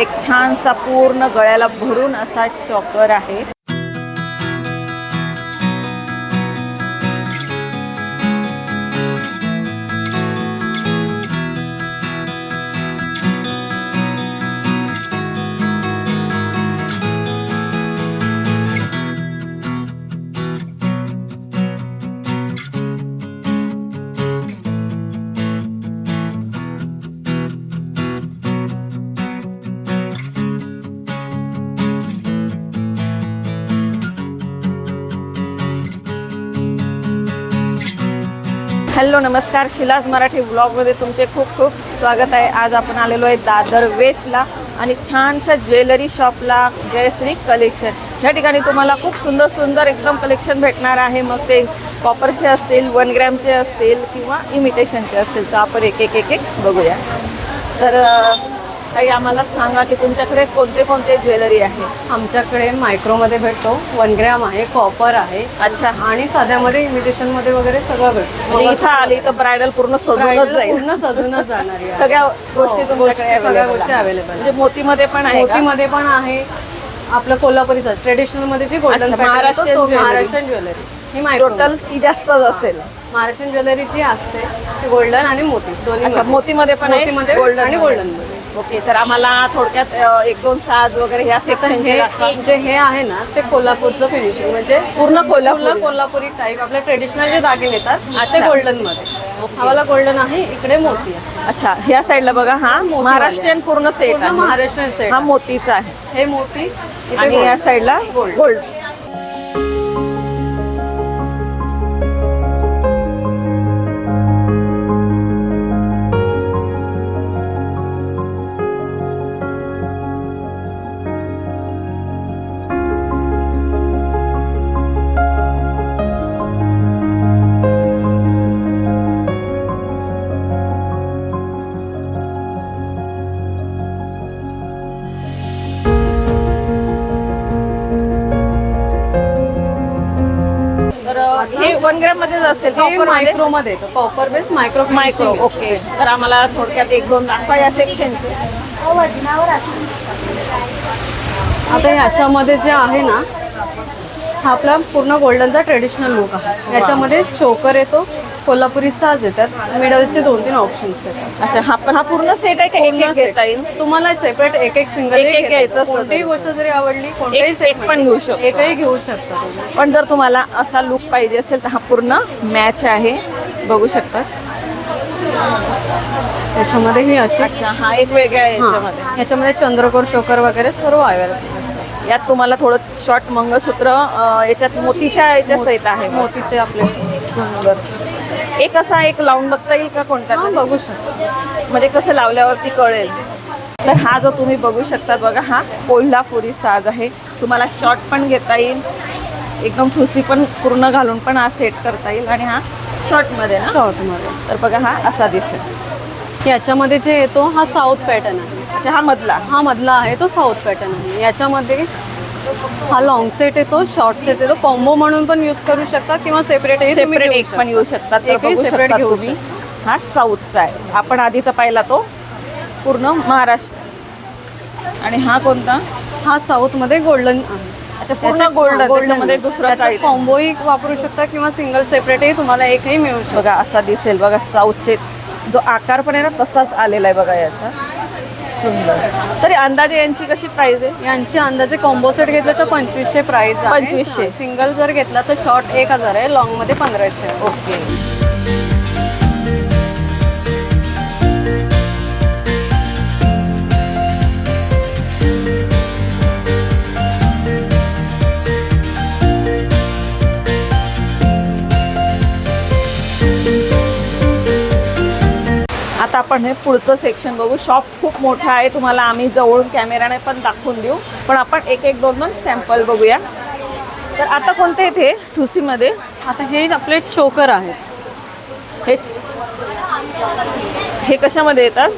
एक छानसा पूर्ण गळ्याला भरून असा चॉकर आहे. हॅलो नमस्कार. शिलाज मराठी ब्लॉगमध्ये तुमचे खूप खूप स्वागत आहे. आज आपण आलेलो आहे दादर वेस्टला आणि छानशा ज्वेलरी शॉपला जयश्री कलेक्शन. या ठिकाणी तुम्हाला खूप सुंदर सुंदर एकदम कलेक्शन भेटणार आहे. मग ते कॉपरचे असतील वन ग्रॅमचे असतील किंवा इमिटेशनचे असतील. तर आपण एक एक एक एक बघूया. तर ताई आम्हाला सांगा की तुमच्याकडे कोणते कोणते ज्वेलरी आहे? आमच्याकडे मायक्रोमध्ये भेटतो वन ग्रॅम आहे कॉपर आहे अच्छा. आणि साध्यामध्ये इमिटेशनमध्ये वगैरे सगळं भेटतो. म्हणजे इथं आली तर ब्रायडल पूर्ण सजूनच जाईल. पूर्ण सजूनच जाणार आहे. सगळ्या गोष्टी हो, तुमच्याकडे गोष्टी- सगळ्या available गोष्टी आहे. म्हणजे मोतीमध्ये पण आहे का? मोतीमध्ये पण आहे. आपलं कोल्हापुरीचं ट्रेडिशनलमध्ये जी गोल्डन महाराष्ट्रीयन. महाराष्ट्रीयन ज्वेलरी. ही मायक्रो टोटल ती जास्तच असेल. महाराष्ट्रीयन ज्वेलरी जी असते ती गोल्डन आणि मोती. दोन्ही अच्छा मोतीमध्ये पण आहे. मोतीमध्ये गोल्डन आणि गोल्डनमध्ये. ओके तर आम्हाला थोडक्यात अ, एक दोन साज वगैरे ह्या तर सेक्शन हे जे हे आहे ना ते कोल्हापूरचं फिनिशिंग म्हणजे पूर्ण कोल्हापुरी. कोल्हापुरी टाईप आपले ट्रेडिशनल जे दागिने येतात ते अच्छा. गोल्डनमध्ये हवाला गोल्डन आहे इकडे मोती आहे. अच्छा ह्या साईडला बघा हा महाराष्ट्रीयन पूर्ण सेट पूर्ण आहे. महाराष्ट्रीयन सेट हा मोतीचा आहे. हे मोती इथे आणि. या साईडला. गोल्ड असेल हे मध्ये? मायक्रो मध्ये येतं copper base micro micro okay तर आम्हाला थोडक्यात एक दोन दाखवा या सेक्शनचे आता याच्यामध्ये जे आहे ना हा आपला पूर्ण गोल्डनचा ट्रेडिशनल लुक आहे. याच्यामध्ये चोकर येतो कोल्हापुरी साज येतात मिडलचे दोन तीन ऑप्शन्स आहेत अच्छा हा पण हा पूर्ण सेट आहे का एक पूर्ण एक घेता येईल? set. तुम्हाला सेपरेट एक एक सिंगल एक एक घ्यायचं असलं कोणतीही तरी. गोष्ट जरी आवडली कोणत्याही set set पण मध्ये घेऊ शकतो. एकही घेऊ शकता तुम्ही. पण जर तुम्हाला असा लुक पाहिजे असेल तर हा पूर्ण मॅच आहे. बघू शकता. त्याच्यामध्ये ही अशी अच्छा हा एक वेगळा आहे हा. याच्यामध्ये. याच्यामध्ये चंद्रकोर चोकर वगैरे सर्व अवेलेबल असतात. यात तुम्हाला थोडं शॉर्ट मंगळसूत्र अं, याच्यात मोतीच्या याच्या सहित आहे. मोतीचे आपले सुंदर. एक असा एक लावून बघता येईल का कोणता? बघू शकता. म्हणजे कसं लावल्यावरती कळेल. तर हा जो तुम्ही बघू शकता बघा हा कोल्हापुरी साज आहे. तुम्हाला शॉर्ट पण घेता येईल. एकदम ठुसी पण पूर्ण घालून पण हा सेट करता येईल. आणि हा शॉर्टमध्ये ना? शॉर्टमध्ये तर बघा हा असा दिसेल. याच्यामध्ये जे येतो हा साऊथ पॅटर्न आहे. हा मधला. हा मधला आहे तो साऊथ पॅटर्न आहे. याच्यामध्ये हा लॉंग सेट येतो शॉर्ट सेट येतो. कॉम्बो म्हणून पण यूज करू शकता किंवा सेपरेट सेपरेट एक पण येऊ शकतात एकही शकता घेऊ तुम्ही. हा साऊथचा आहे. आपण आधीचा पाहिला तो. पूर्ण महाराष्ट्र. आणि हा कोणता? हा साऊथमध्ये गोल्डन अच्छा पूर्ण गोल्डन गोल्डनमध्ये दुसरं कॉम्बोही वापरू शकता किंवा सिंगल सेपरेटही तुम्हाला एकही मिळू शकतो. बघा असा दिसेल. बघा साऊथचे जो आकार पण आहे ना तसाच आलेला आहे बघा याचा. सुंदर तरी अंदाजे यांची कशी प्राइस आहे यांचे अंदाजे कॉम्बो सेट घेतलं तर पंचवीसशे प्राइस आहे 2500. सिंगल जर घेतला तर शॉर्ट एक हजार आहे लॉंगमध्ये पंधराशे. ओके आपण हे पुढचं सेक्शन बघू. शॉप खूप मोठं आहे. तुम्हाला आम्ही जवळून कॅमेराने पण दाखवून देऊ. पण आपण एक एक दोन दोन सॅम्पल बघूया. तर आता कोणते इथे ठुसीमध्ये. आता हे आपले चोकर आहेत. हे हे कशामध्ये येतात?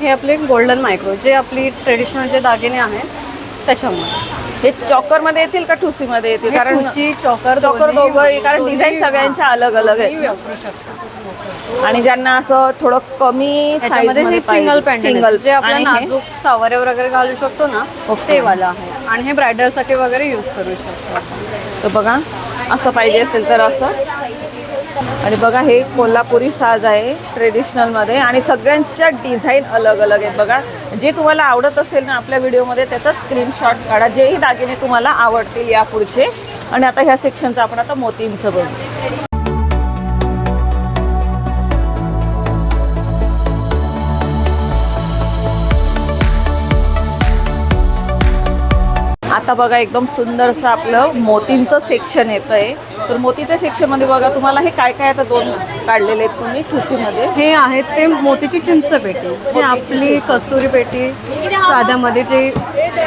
हे आपले गोल्डन मायक्रो जे आपली ट्रेडिशनल जे दागिने आहेत त्याच्यामध्ये हे चॉकरमध्ये येतील का ठुसी मध्ये येतील कारण ठुशी, चॉकर चॉकर दोघंही कारण डिझाईन सगळ्यांच्या अलग अलग वापरू शकता आणि ज्यांना असं थोडं कमी सिंगल पॅन्ट सिंगल जे आपल्या नाजूक सावऱ्या वगैरे घालू शकतो ना ते वाला आहे. आणि हे ब्रायडलसाठी वगैरे यूज करू शकतो आपण. तर बघा असं पाहिजे असेल तर असं. आणि बघा हे कोल्हापुरी साज आहे ट्रेडिशनलमध्ये आणि सगळ्यांच्या डिझाईन अलग अलग आहेत बघा. जे तुम्हाला आवडत असेल ना आपल्या व्हिडिओमध्ये त्याचा स्क्रीनशॉट काढा. जेही दागिने तुम्हाला आवडतील या पुढचे आणि आता ह्या सेक्शनचं आपण आता मोतींचं बघू. आता बघा एकदम सुंदरसं आपलं मोतींचं सेक्शन येतं आहे तर मोतीच्या सेक्शनमध्ये बघा तुम्हाला हे काय काय आता दोन काढलेले आहेत तुम्ही ठुसीमध्ये? हे आहेत ते मोतीची चिंच पेटी जी आपली कस्तुरी पेटी साध्यामध्ये जे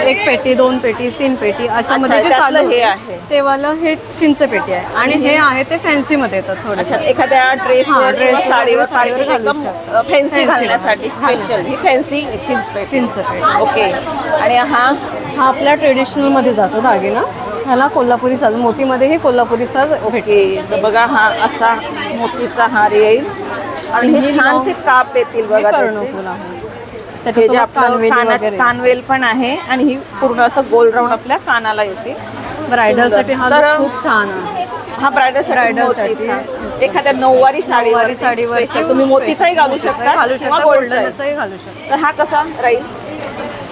एक पेटी दोन पेटी तीन पेटी अशा मध्ये जे चालू हे आहे. ते वालं हे चिंच पेटी आहे. आणि हे आहे ते फॅन्सी मध्ये येतात थोडे. एखाद्या किंवा dress साडीवर साडीवर. फॅन्सी घालण्यासाठी. स्पेशल ही फॅन्सी चिंच पेट. चिंच पेटी. ओके. आणि हा? हा आपल्या ट्रेडिशनलमध्ये जातो दागिना. ह्याला कोल्हापुरी साज मोतीमध्ये हे कोल्हापुरी साज ओके बघा हा असा मोतीचा हार येईल. आणि हे छानसे काप येतील बघा. कर्णफूल जे आपलं कानवेली पण आहे आणि ही पूर्ण असं गोल राऊंड आपल्या कानाला येते. ब्रायडलसाठी हा खूप छान आहे. हा ब्रायडल Bridal साठी साठी. एखाद्या नऊवारी साडी नऊवारी साडीवर तुम्ही मोतीचाही घालू शकता घालू शकता. गोल्डनचाही घालू शकता. तर हा कसा राहील?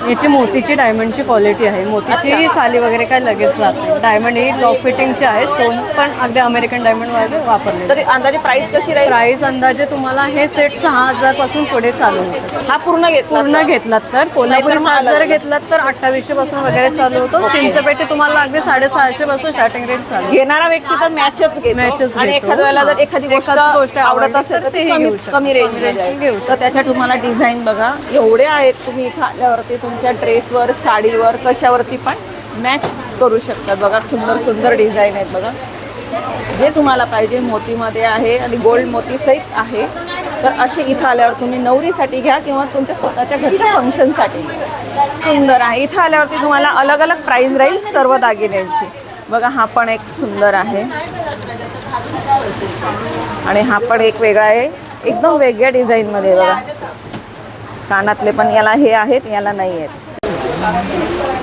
याची मोतीची डायमंडची क्वालिटी आहे. मोतीची. साली वगैरे काय लगेच जात डायमंड ही लॉक फिटिंगची आहे स्टोन पण अगदी अमेरिकन डायमंड वगैरे वापरले तर अंदाजे प्राइस कशी राहील? प्राइस अंदाजे तुम्हाला हे सेट सहा हजारपासून पुढे चालू होतं. हा पूर्ण घेतला पूर्ण घेतलात तर. कोल्हापुरी नाहीतर मग सात जर अलग. घेतलात तर अठ्ठावीसशे पासून वगैरे चालू होतो. चिंचपेटी तुम्हाला अगदी साडेसहाशे पासून स्टार्टिंग रेट चालू आहे. घेणारा व्यक्ती तर मॅचच घेतो. Matchच आणि घेतो. एखाद्या वेळेला जर. एखादी गोष्ट एखादी गोष्ट आवडत आवडली असेल तर तेही कमी घेऊ शकतो. कमी रेंज कमी range घेऊ तर त्याच्या तुम्हाला डिझाईन बघा. एवढे आहेत तुम्ही इथं आल्यावरती तुमच्या ड्रेसवर साडीवर कशावरती पण मॅच करू शकतात बघा सुंदर सुंदर डिझाईन आहेत बघा. जे तुम्हाला पाहिजे मोतीमध्ये आहे आणि गोल्ड मोती सहित आहे. तर असे इथं आल्यावर तुम्ही नवरीसाठी घ्या किंवा तुमच्या स्वतःच्या घरच्या फंक्शनसाठी सुंदर आहे. इथं आल्यावरती तुम्हाला अलग अलग प्राईस राहील सर्व दागिन्यांची. बघा हा पण एक सुंदर आहे. आणि हा पण एक वेगळा आहे. एकदम वेगळ्या डिझाईनमध्ये बघा. कानातले पण याला हे आहेत याला नाही आहेत.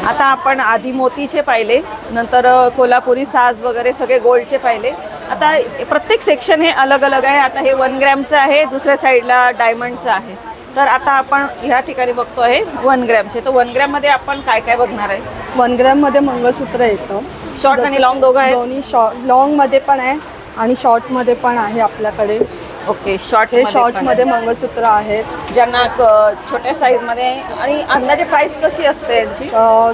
आता आपण आधी मोतीचे पाहिले नंतर कोल्हापुरी साज वगैरे सगळे गोल्डचे पाहिले. आता प्रत्येक सेक्शन हे अलग अलग आहे. आता हे वन ग्रॅमचं आहे दुसऱ्या साईडला डायमंडचं आहे. तर आता आपण ह्या ठिकाणी बघतो आहे वन ग्रॅमचे. तर वन ग्रॅममध्ये आपण काय काय बघणार आहे? वन ग्रॅममध्ये मंगळसूत्र येतं. शॉर्ट आणि लॉंग दोघं आहेत? दोन्ही शॉर्ट लॉंगमध्ये पण आहे आणि शॉर्टमध्ये पण आहे आपल्याकडे. ओके शॉर्ट हे शॉर्टमध्ये मंगळसूत्र आहेत ज्यांना छोट्या साईजमध्ये आणि अंदाजे प्राइस कशी असते यांची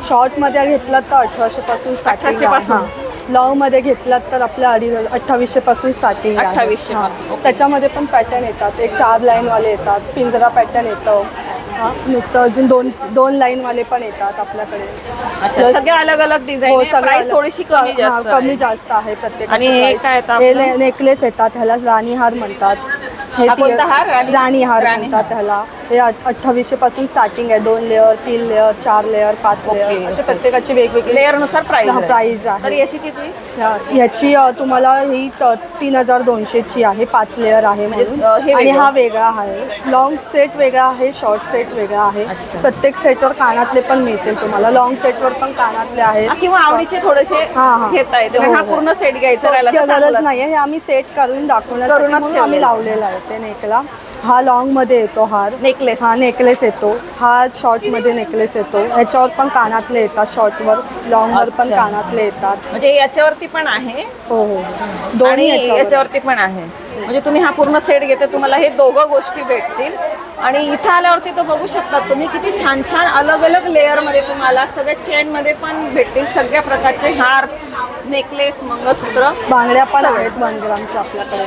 शॉर्टमध्ये घेतलात तर अठराशे पासून starting 1800 पासून? आहे. हां. लॉंगमध्ये घेतलात तर आपल्या अडीच अठ्ठावीसशे पासून स्टार्टिंग 2800 पासून, ओके. त्याच्यामध्ये पण पॅटर्न येतात एक चार लाईन वाले येतात पिंजरा पॅटर्न येतं हां, नुसतं अजून दोन दोन लाईन वाले पण येतात आपल्याकडे अच्छा Plus- सगळे अलग अलग डिझाईन हो, आहे सगळं प्राइस अलग. थोडीशी कमी हां, जास्त कमी आहे. जास्त आहे प्रत्येक आणि हे काय येतं आपलं? नेकलेस येतात ह्याला राणी हार म्हणतात हे हा हार? राणी- राणी हार राणी म्हणतात ह्याला हे अठ्ठावीसशे पासून स्टार्टिंग आहे दोन लेअर तीन लेअर चार लेअर पाच लेअर असे. प्रत्येकाची वेगवेगळी लेअरनुसार प्राइस हा, price आहे. तर याची किती ह्या- ह्याची अ, तुम्हाला ही त- तीन हजार दोनशेची आहे पाच लेअर आहे म्हणजे, म्हणून अ, हे आणि वेगळं? हा वेगळा आहे लॉंग सेट वेगळा आहे शॉर्ट सेट वेगळा आहे अच्छा. प्रत्येक सेटवर कानातले पण मिळतील तुम्हाला लॉंग सेटवर पण कानातले आहेत हा, किंवा आवडीचे थोडेसे हा, हा. घेता येते हो, हा हो. पूर्ण सेट घ्यायचा राहिला तर गरज चांगलंच. नाहीये हे आम्ही सेट करून दाखवण्यासाठी करूनच म्हणून आम्ही ठेवलेलं. लावलेला आहे ते नेकला हा लॉंगमध्ये येतो हार. नेकलेस हा नेकलेस येतो. हा शॉर्टमध्ये नेकलेस येतो. ह्याच्यावर पण कानातले येतात शॉर्टवर लॉंगवर पण अच्छा. कानातले येतात. म्हणजे याच्यावरती पण आहे. हो हो. आणि दोन्ही याच्यावर. याच्यावरती पण आहे. म्हणजे तुम्ही हा पूर्ण सेट घेते तुम्हाला हे दोघं गोष्टी भेटतील. आणि इथं आल्यावरती तो बघू शकता तुम्ही किती छान छान अलग अलग लेअरमध्ये तुम्हाला सगळ्या चेनमध्ये पण भेटतील सगळ्या प्रकारचे हार नेकलेस मंगळसूत्र बांगड्या पण. आहेत ग्रामच्या आपल्याकडे.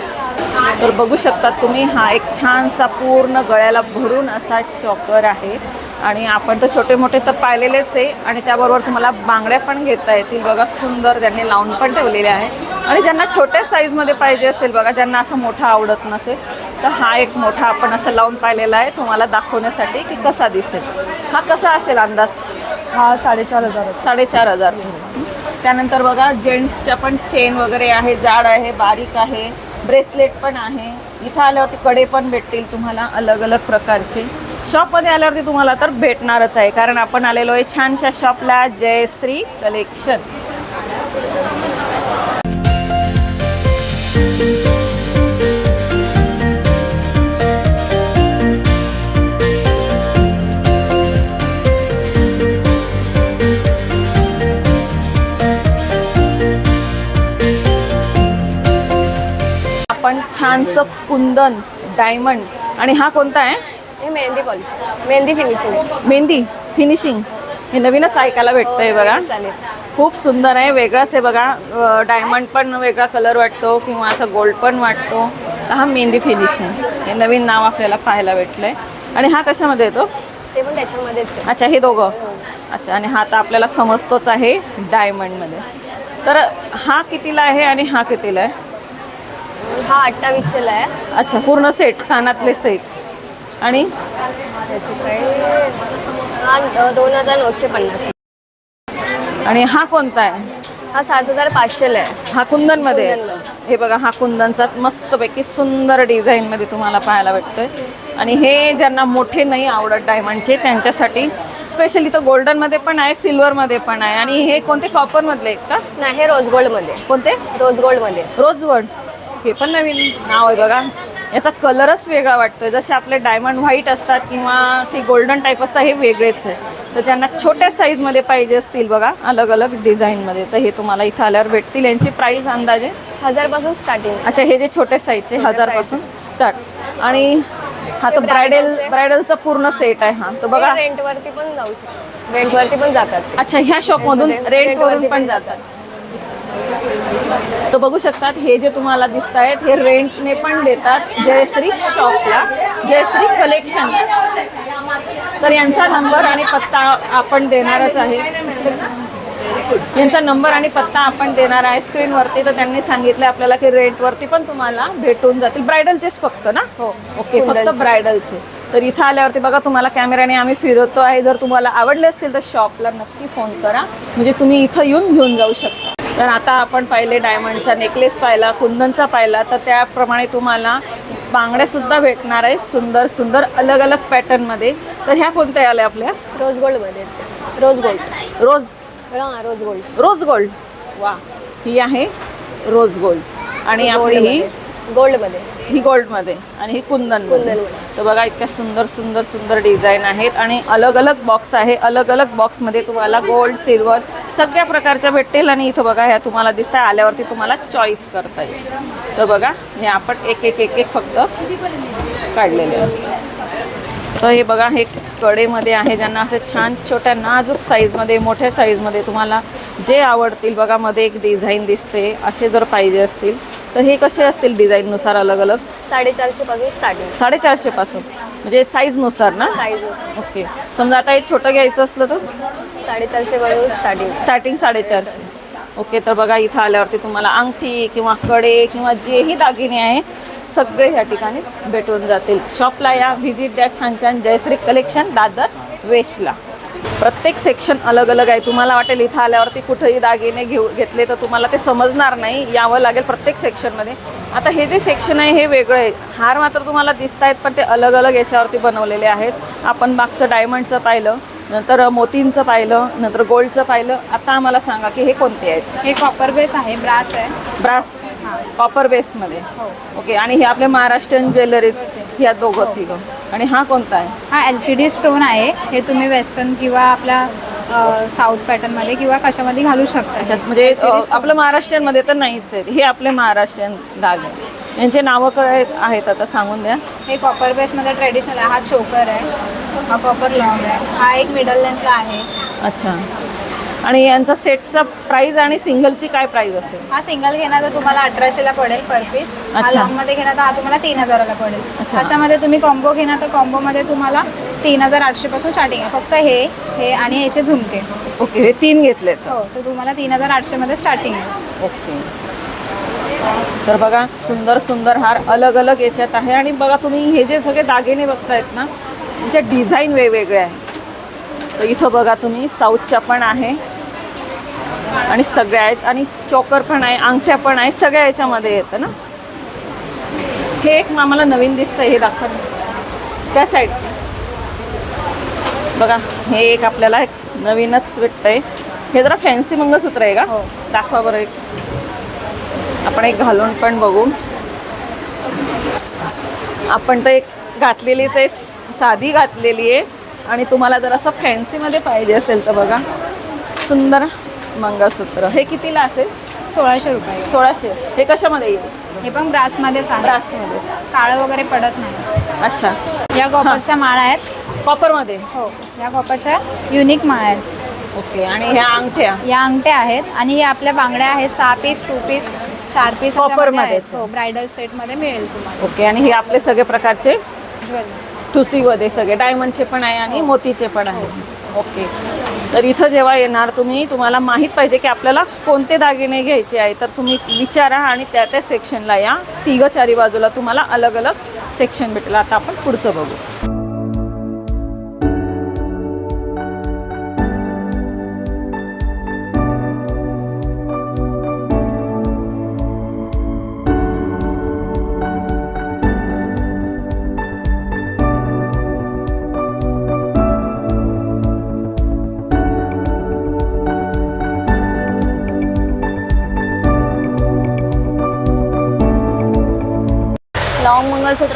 तर बघू शकता तुम्ही हा एक छानसा पूर्ण गळ्याला भरून असा चॉकर आहे. आणि आपण तर छोटे मोठे तर पाहिलेलेच आहे. आणि त्याबरोबर तुम्हाला बांगड्या पण घेता येतील. बघा सुंदर त्यांनी लावून पण ठेवलेले आहे आणि ज्यांना छोट्या साईजमध्ये पाहिजे असेल बघा ज्यांना असं मोठा आवडत नसेल तर हा एक मोठा आपण असं लावून पाहिलेला आहे तुम्हाला दाखवण्यासाठी की कसा दिसेल. हा कसा असेल अंदाज? हा साडेचार हजार साडेचार हजार. त्यानंतर बघा जेंट्सच्या पण चेन वगैरे आहे जाड आहे बारीक आहे ब्रेसलेट पण आहे. इथं आल्यावरती कडे पण भेटतील तुम्हाला अलग अलग प्रकारचे. शॉपमध्ये आल्यावरती तुम्हाला तर भेटणारच आहे. कारण आपण आलेलो आहे छानशा शॉपला. जयश्री कलेक्शन. आपण छानसं कुंदन डायमंड आणि हा कोणता आहे? हे mehndi polish mehndi finishing mehndi finishing हे नवीनच ऐकायला भेटतंय बघा. चालेल खूप सुंदर आहे वेगळाच आहे बघा. डायमंड पण वेगळा कलर वाटतो किंवा असं गोल्ड पण वाटतो. हा मेहंदी फिनिशिंग हे नवीन नाव आपल्याला पाहायला भेटलंय. आणि हा कशामध्ये येतो? ते पण त्याच्यामध्येच आहे. अच्छा हे दोघं. अच्छा आणि हा तर आपल्याला समजतोच आहे डायमंडमध्ये तर हा कितीला आहे आणि हा कितीला आहे? हा अठ्ठावीसशेला आहे. अच्छा पूर्ण सेट कानातले सेट आणि? हा दोन हजार नऊशे पन्नास. आणि हा कोणता आहे? हा सात हजार पाचशेला आहे. हा कुंदनमध्ये. हे बघा हा कुंदनचा मस्तपैकी सुंदर डिझाईनमध्ये तुम्हाला पाहायला भेटतोय. आणि हे ज्यांना मोठे नाही आवडत डायमंडचे त्यांच्यासाठी स्पेशली तर गोल्डनमध्ये पण आहे सिल्वरमध्ये पण आहे. आणि हे कोणते कॉपरमधले आहेत का? नाही हे रोज गोल्डमध्ये कोणते? रोज गोल्डमध्ये रोजवड हे पण नवीन नाव आहे बघा. याचा कलरच वेगळा वाटतोय. जसे आपले डायमंड व्हाईट असतात किंवा अशी गोल्डन टाईप असतात हे वेगळेच आहे. तर ज्यांना छोट्या साईजमध्ये पाहिजे असतील बघा अलग अलग डिझाईनमध्ये तर हे तुम्हाला इथं आल्यावर भेटतील. यांची प्राईस अंदाजे हजारपासून स्टार्टिंग अच्छा हे जे छोटे साईजचे हजारपासून स्टार्ट आणि हा तर हे ब्रायडल. ब्रायडलचा पूर्ण सेट आहे हा. तो बघा. रेंटवरती पण जाऊ शकतो. रेंटवरती पण जातात ते. अच्छा ह्या शॉपमधून रेंटवरून पण जातात. तर बघू शकतात हे जे तुम्हाला दिसत आहेत हे रेंटने पण देतात जयश्री शॉपला जयश्री कलेक्शन तर यांचा नंबर आणि पत्ता आपण देणारच आहे. यांचा नंबर आणि पत्ता आपण देणार आहे स्क्रीनवरती तर त्यांनी सांगितलं आपल्याला की रेंटवरती पण तुम्हाला भेटून जातील. ब्रायडलचेच फक्त ना? हो. ओके फक्त. ब्रायडलचे तर इथं आल्यावरती बघा तुम्हाला कॅमेराने आम्ही फिरवतो आहे जर तुम्हाला आवडले असतील तर शॉपला नक्की फोन करा. म्हणजे तुम्ही इथं येऊन घेऊन जाऊ शकता. तर आता आपण पाहिले डायमंडचा नेकलेस पाहिला कुंदनचा पाहिला तर त्याप्रमाणे तुम्हाला बांगड्या सुद्धा भेटणार आहे सुंदर सुंदर अलग अलग पॅटर्नमध्ये तर ह्या कोणत्या आल्या आपल्या? रोज गोल्डमध्ये. रोज गोल्ड रोज हा रोज गोल्ड रोज गोल्ड वा. ही आहे रोज गोल्ड आणि आपली ही गोल्डमध्ये ही गोल्डमध्ये आणि ही कुंदन कुंदनमध्ये. तर बघा इतक्या सुंदर सुंदर सुंदर डिझाईन आहेत आणि अलग अलग बॉक्स आहे. अलग अलग बॉक्समध्ये तुम्हाला गोल्ड सिल्वर सगळ्या प्रकारच्या भेटतील आणि इथं बघा ह्या तुम्हाला दिसत आहे आल्यावरती तुम्हाला चॉईस करता येईल. तर बघा हे आपण एक एक एक एक फक्त काढलेले आहे. तर हे बघा हे कडेमध्ये आहे. ज्यांना असे छान छोट्या नाजूक साईजमध्ये मोठ्या साईजमध्ये तुम्हाला जे आवडतील बघा मध्ये एक डिझाईन दिसते. असे जर पाहिजे असतील तर हे कसे असतील डिझाईननुसार अलग अलग साडेचारशे पासून स्टार्टिंग साडेचारशे पासून. म्हणजे साईजनुसार ना? साईज ओके समजा आता हे छोटं घ्यायचं असलं तर? साडेचारशे पासून स्टार्टिंग स्टार्टिंग साडेचारशे. ओके तर बघा इथं आल्यावरती तुम्हाला अंगठी किंवा कडे किंवा जेही दागिने आहे सगळे ह्या ठिकाणी भेटून जातील. शॉपला या व्हिजिट द्या छान छान जयश्री कलेक्शन दादर वेशला. प्रत्येक सेक्शन अलग अलग आहे. तुम्हाला वाटेल इथं आल्यावरती कुठेही दागिने घेऊ घेतले तर तुम्हाला ते समजणार नाही. यावं लागेल प्रत्येक सेक्शनमध्ये आता हे जे सेक्शन आहे हे वेगळं आहे. हार मात्र तुम्हाला दिसत आहेत पण ते अलग अलग याच्यावरती बनवलेले आहेत. आपण मागचं डायमंडचं पाहिलं नंतर मोतींचं पाहिलं नंतर गोल्डचं पाहिलं. आता आम्हाला सांगा की हे कोणते आहेत? हे कॉपर बेस आहे ब्रास आहे. ब्रास कॉपर बेसमध्ये ओके आणि हे आपले महाराष्ट्रीयन ज्वेलरीज ह्या दोघं तिघं. आणि हा कोणता आहे? हा एल सी डी स्टोन आहे. हे तुम्ही वेस्टर्न किंवा आपल्या साऊथ पॅटर्नमध्ये किंवा कशामध्ये घालू शकता. अच्छा म्हणजे अ, आपलं महाराष्ट्रीयनमध्ये तर नाहीच आहेत. हे आपले महाराष्ट्रीयन डाग आहे यांचे नावं काय आहेत आता सांगून द्या. हे कॉपर बेसमध्ये ट्रेडिशनल आहे. हा चोकर आहे. हा कॉपर लॉंग आहे. हा एक मिडल लेंथला आहे. अच्छा. आणि यांचा सेटचा प्राइस आणि सिंगलची काय प्राइस असेल? हा सिंगल घेणार तर तुम्हाला अठराशेला पडेल पर पीस हा अच्छा. लॉंगमध्ये घेणार तर हा तुम्हाला तीन हजाराला पडेल. अच्छा. अशामध्ये तुम्ही कॉम्बो घेणार तर कॉम्बोमध्ये तुम्हाला तीन हजार आठशेपासून स्टार्टिंग आहे. फक्त हे हे आणि याचे झुमके. ओके हे तीन घेतलेत. हो तर तुम्हाला तीन हजार आठशेमध्ये स्टार्टिंग आहे. ओके तर बघा सुंदर सुंदर हार अलग अलग याच्यात आहे. आणि बघा तुम्ही हे जे सगळे दागिने बघतायत ना त्यांच्या डिझाईन वेगवेगळ्या आहे. तर इथं बघा तुम्ही साऊथच्या पण आहे. आणि सगळ्या आहेत. आणि चोकर पण आहे अंगठ्या पण आहे सगळ्या याच्यामध्ये येतं ना. हे एक आम्हाला नवीन दिसतंय हे दाखव त्या साईडचं बघा हे एक आपल्याला एक नवीनच भेटतंय. हे जरा फॅन्सी मंगळसूत्र आहे का? हो. दाखवा बरं एक. आपण एक घालून पण बघू. आपण तर एक घातलेलीच आहे साधी घातलेली आहे. आणि तुम्हाला जर असं फॅन्सीमध्ये पाहिजे असेल तर बघा. सुंदर मंगळसूत्र. हे कितीला असेल? सोळाशे रुपये. सोळाशे. हे कशामध्ये येईल? हे पण ब्रासमध्येच आहे ब्रासमध्ये. काळं वगैरे पडत नाही. अच्छा. या कॉपरच्या माळा आहेत. कॉपरमध्ये? हो. या कॉपरच्या युनिक माळा आहेत. ओके. आणि ह्या अंगठ्या? या अंगठ्या आहेत. आणि हे आपल्या बांगड्या आहेत. सहा पीस टू पीस चार पीस मध्येच. हो ब्रायडल सेटमध्ये मिळेल तुम्हाला. ओके. आणि हे आपले सगळे प्रकारचे? ज्वेलरी. तुसीमध्ये सगळे. डायमंडचे पण आहे आणि मोतीचे पण आहे. ओके. तर इथं जेव्हा येणार तुम्ही तुम्हाला माहीत पाहिजे की आपल्याला कोणते दागिने घ्यायचे आहे तर तुम्ही विचारा आणि त्या त्या सेक्शनला या. तिघं चारी बाजूला तुम्हाला अलग अलग सेक्शन भेटेल. आता आपण पुढचं बघू.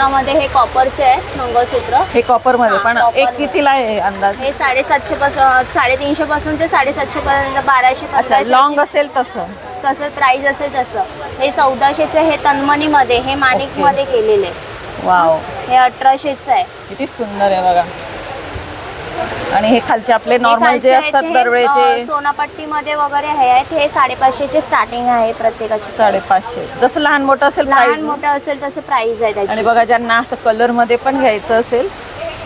लॉंग मंगळसूत्रामध्ये हे कॉपरचे आहे मंगळसूत्र. हे कॉपरमध्ये पण हा, एक. कितीला आहे अंदाज? हे साडेसातशे पासून साडेतीनशे पासून ते साडेसातशे पर्यंत बाराशे अच्छा पंधराशे लॉंग असेल तसं. तसं प्राइस असेल तसं. हे चौदाशेचं हे तन्मणीमध्ये हे माणिकमध्ये केलेले वाव हे अठराशेचं आहे. किती सुंदर आहे बघा. आणि हे खालचे आपले नॉर्मल जे असतात दरवेळेचे. सोनापट्टीमध्ये वगैरे हे आहेत हे साडेपाचशेचे स्टार्टिंग आहे प्रत्येकाची साडेपाचशे. जसं लहान मोठं असेल लहान मोठं असेल तसं प्राइस आहे आणि बघा ज्यांना असं कलरमध्ये पण घ्यायचं असेल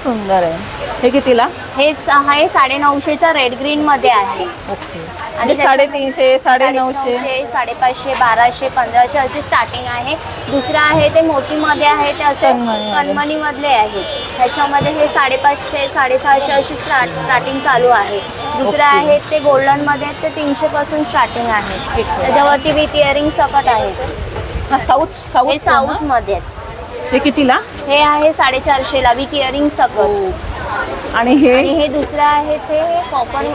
सुंदर आहे. हे कितीला? हे हे साडेनऊशेचा रेड ग्रीन मध्ये आहे. ओके. आणि त्याच्या- साडेतीनशे साडेनऊशे. साडेनऊशे साडेपाचशे बाराशे पंधराशे असे स्टार्टिंग आहे. दुसरं आहे ते मोतीमध्ये आहे ते असे तन्मणी मध्ये. तन्मणी मधले आहे. ह्याच्यामध्ये हे साडेपाचशे साडेसहाशे अशी स्टार्ट स्टार्टिंग चालू आहे. दुसरं ओके. आहे ते गोल्डनमध्ये ते तीनशे पासून स्टार्टिंग आहे. त्याच्यावरती विथ इयरिंग सकट आहे. हा साऊथ हे साऊथ साऊथमध्ये आहेत. हे कितीला? हे आहे साडेचारशेला विथ इयरिंग सकट. आणि हे? आणि हे दुसरं आहे ते कॉपर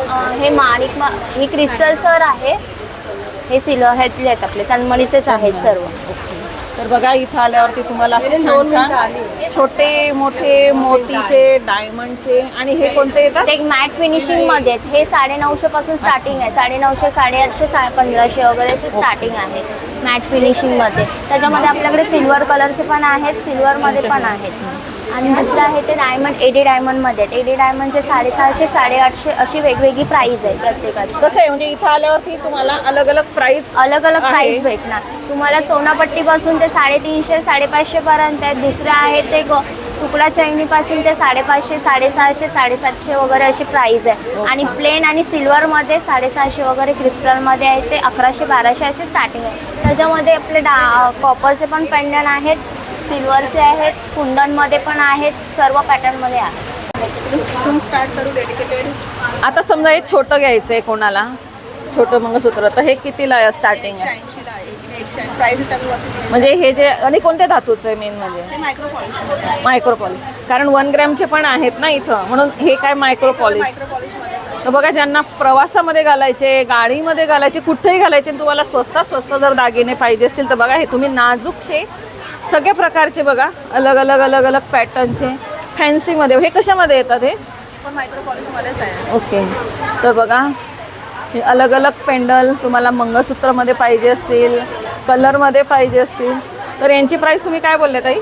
हे माणिक हे क्रिस्टल सर आहे. हे सिल्वर ह्यातले आहेत आपले तन्मणीचेच आहेत सर्व. तर बघा इथं आल्यावरती तुम्हाला असे छान छान छोटे मोठे मोतीचे डायमंडचे आणि हे कोणते येतात? एक मॅट फिनिशिंगमध्ये आहेत. हे साडेनऊशे पासून स्टार्टिंग आहे. साडे नऊशे साडेआठशे सा पंधराशे वगैरे असे स्टार्टिंग आहे मॅट फिनिशिंगमध्ये. त्याच्यामध्ये आपल्याकडे सिल्वर कलरचे पण आहेत सिल्वर मध्ये पण आहेत. आणि दुसरं आहे ते डायमंड एडी डायमंडमध्ये. आहेत एडी डायमंडचे साडेसहाशे साडेआठशे अशी वेगवेगळी प्राइस आहे प्रत्येकाची. कसं आहे म्हणजे इथं आल्यावरती तुम्हाला अलग अलग प्राइस अलग अलग आहे. प्राइस भेटणार. तुम्हाला सोनापट्टीपासून ते साडेतीनशे साडेपाचशे पर्यंत आहे. दुसरं आहे ते ग तुकडा चैनीपासून ते साडेपाचशे साडेसहाशे साडेसातशे वगैरे अशी प्राइस आहे. आणि प्लेन आणि सिल्वरमध्ये साडेसहाशे वगैरे क्रिस्टलमध्ये आहे ते अकराशे बाराशे असे स्टार्टिंग आहे. त्याच्यामध्ये आपले डा कॉपरचे पण पेंडन आहेत. सिल्वरचे आहेत कुंदनमध्ये पण आहेत सर्व पॅटर्नमध्ये आहेत. आता समजा हे छोटं घ्यायचं आहे कोणाला छोटं मंगळसूत्र तर हे कितीला आहे? स्टार्टिंग आहे म्हणजे हे जे आणि कोणत्या धातूचं आहे मेन म्हणजे मायक्रोपॉलिश कारण वन ग्रॅमचे पण आहेत ना इथं म्हणून हे काय मायक्रोपॉलिश तर बघा ज्यांना प्रवासामध्ये घालायचे गाडीमध्ये घालायचे कुठेही घालायचे तुम्हाला स्वस्तात स्वस्त जर दागिने पाहिजे असतील तर बघा हे तुम्ही नाजूकशे सगळ्या प्रकारचे बघा अलग अलग अलग अलग पॅटर्नचे फॅन्सीमध्ये हे कशामध्ये येतात हे? ओके. तर बघा हे अलग अलग पेंडल तुम्हाला मंगळसूत्रमध्ये पाहिजे असतील कलरमध्ये पाहिजे असतील. तर यांची प्राईस तुम्ही काय बोलले ताई?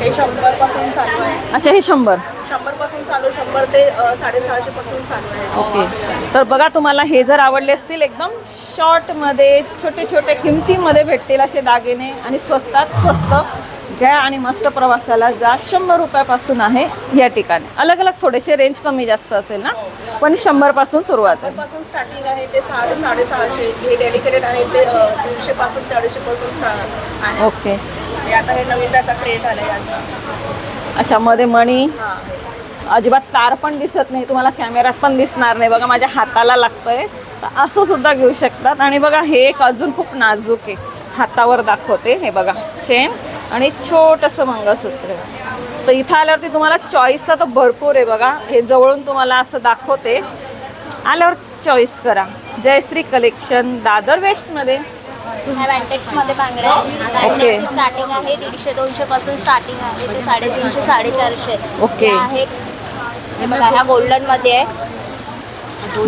हे शंभरपासून चालू आहे. अच्छा हे शंभर. शंभरपासून चालू शंभर ते साडेसहाशे पासून चालू आहे. ओके. तर बघा तुम्हाला हे जर आवडले असतील एकदम शॉर्टमध्ये छोटे छोटे किमतीमध्ये भेटतील असे दागिने आणि स्वस्तात स्वस्त घ्या आणि मस्त प्रवासाला जा. शंभर रुपयापासून आहे या ठिकाणी. अलग अलग थोडेसे रेंज कमी जास्त असेल ना? पण शंभरपासून सुरुवात आहे. पासून स्टार्टिंग आहे ते साडेसहाशे. हे डेडिकेटेड आहे ते पासून पासून ओके. हे आता हे नवीन त्याचा अच्छा मध्ये मणी. अजिबात तार पण दिसत नाही. तुम्हाला कॅमेऱ्यात पण दिसणार नाही. बघा माझ्या हाताला लागतंय. तर असं सुद्धा घेऊ शकतात. आणि बघा हे एक अजून खूप नाजूक आहे. हातावर दाखवते. हे बघा चेन आणि छोटंसं मंगळसूत्र. आहे. तर इथं आल्यावरती तुम्हाला चॉईसला तर भरपूर आहे बघा. हे जवळून तुम्हाला असं दाखवते. आल्यावर चॉईस करा. जयश्री कलेक्शन दादर वेस्टमध्ये बँटेक्समध्ये बांगड्या ओके. स्टार्टिंग आहे. दीडशे दोनशे पासून स्टार्टिंग आहे. ते साडेतीनशे साडेचारशे. ओके. हे आहे. ह्या गोल्डनमध्ये आहे.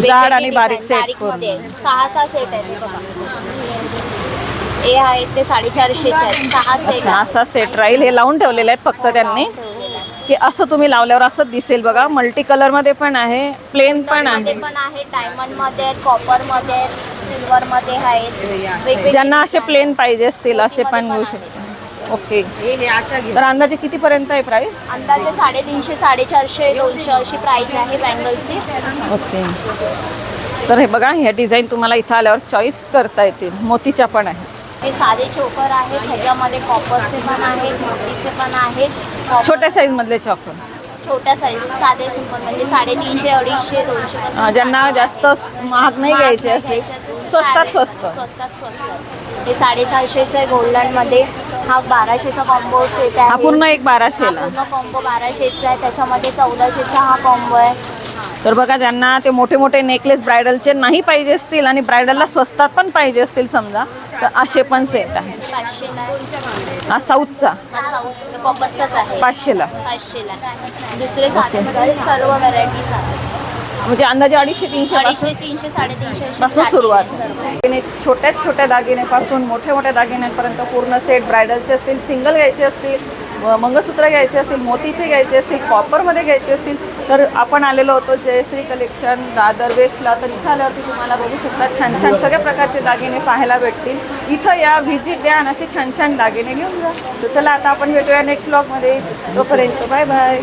जाड आणि बारीक. मध्ये आहे. सहा सहा सेट बघा हे आहेत ते साडेचारशेचे आहेत. सहा सेट अच्छा असा सेट राहील. हे लावून ठेवलेले आहेत फक्त त्यांनी. की असं तुम्ही लावल्यावर असं दिसेल बघा. मल्टी कलरमध्ये पण आहे प्लेन पण मध्ये आहे. पण आहे. डायमंडमध्ये आहेत कॉपरमध्ये आहेत सिल्वर मध्ये आहेत. वेगवेगळे ज्यांना असे. प्लेन पाहिजे असतील असे पण घेऊ शकता. ओके. तर अंदाजे कितीपर्यंत आहे प्राईस अंदाजे साडेतीनशे साडेचारशे दोनशे अशी प्राइस आहे बँगलची ओके. तर हे बघा ह्या डिझाईन तुम्हाला इथं आल्यावर चॉईस करता येतील. मोतीच्या पण आहे. हे साधे चोकर आहेत ह्याच्यामध्ये कॉपरचे पण आहेत मोतीचे पण आहेत. कॉपर- छोट्या साईजमधले चॉकर छोट्या साईज साधे सिंपल म्हणजे साडेतीनशे अडीचशे दोनशे हा, ज्यांना जास्त महाग नाही घ्यायचे तर स्वस्तात स्वस्त. स्वस्तात स्वस्त. हे साडेचारशेचं आहे गोल्डनमध्ये हा बाराशेचा कॉम्बो सेट आहे. हा पूर्ण एक बाराशेला हा पूर्ण कॉम्बो बाराशेचा आहे. त्याच्यामध्ये चौदाशेचा हा कॉम्बो आहे. तर बघा ज्यांना ते मोठे मोठे नेकलेस ब्रायडलचे नाही पाहिजे असतील आणि ब्रायडलला स्वस्तात पण पाहिजे असतील समजा तर असे पण सेट पाचशेला आहे. हा साऊथचा. साऊथ कॉपरचाच आहे पाचशेला पाचशेला दुसरे साधे सर्व व्हरायटीज आहेत. म्हणजे अंदाजे अडीचशे तीनशे अडीचशे तीनशे साडेतीनशे अशी पासून starting सुरुवात. आहे सर्व. दागिने छोट्यात छोट्या दागिन्यापासून मोठ्या मोठ्या दागिन्यांपर्यंत पूर्ण सेट ब्रायडलचे असतील सिंगल घ्यायचे असतील मंगळसूत्र घ्यायचे असतील मोतीचे घ्यायचे असतील कॉपरमध्ये घ्यायचे असतील तर आपण आलेलो होतो जयश्री कलेक्शन दादर तर इथं आल्यावरती तुम्हाला बघू शकता छान छान सगळ्या प्रकारचे दागिने पाहायला भेटतील. इथं या व्हिजिट द्या आणि असे छान छान दागिने घेऊन जा. तर चला आता आपण भेटूया नेक्स्ट ब्लॉगमध्ये तोपर्यंत बाय बाय